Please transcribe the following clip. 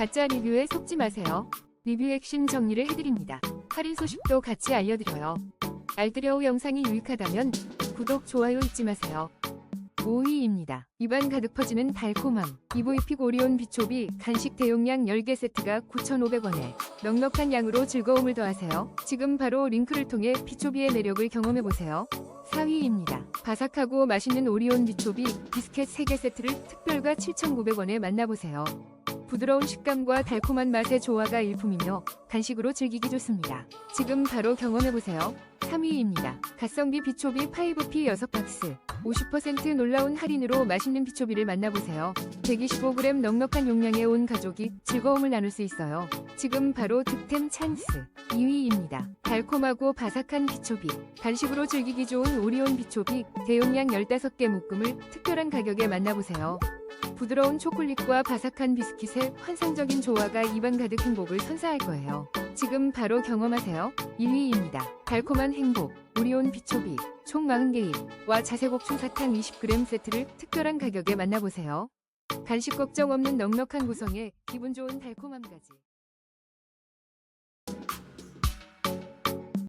가짜 리뷰에 속지 마세요. 리뷰 핵심 정리를 해드립니다. 할인 소식도 같이 알려드려요. 알뜰여우 영상이 유익하다면 구독, 좋아요 잊지 마세요. 5위입니다. 입안 가득 퍼지는 달콤함. 이보이픽 오리온 비초비 간식 대용량 10개 세트가 9,500원에 넉넉한 양으로 즐거움을 더하세요. 지금 바로 링크를 통해 비초비의 매력을 경험해보세요. 4위입니다. 바삭하고 맛있는 오리온 비초비 비스켓 3개 세트를 특별가 7,900원에 만나보세요. 부드러운 식감과 달콤한 맛의 조화가 일품이며 간식으로 즐기기 좋습니다. 지금 바로 경험해보세요. 3위입니다. 갓성비 비초비 5P 6박스 50% 놀라운 할인으로 맛있는 비초비를 만나보세요. 125g 넉넉한 용량의 온 가족이 즐거움을 나눌 수 있어요. 지금 바로 득템 찬스 2위입니다. 달콤하고 바삭한 비초비 간식으로 즐기기 좋은 오리온 비초비 대용량 15개 묶음을 특별한 가격에 만나보세요. 부드러운 초콜릿과 바삭한 비스킷의 환상적인 조화가 입안 가득 행복을 선사할 거예요. 지금 바로 경험하세요. 1위입니다. 달콤한 행복, 오리온 비초비, 총 40개입과 자세곡충 사탕 20g 세트를 특별한 가격에 만나보세요. 간식 걱정 없는 넉넉한 구성에 기분 좋은 달콤함까지.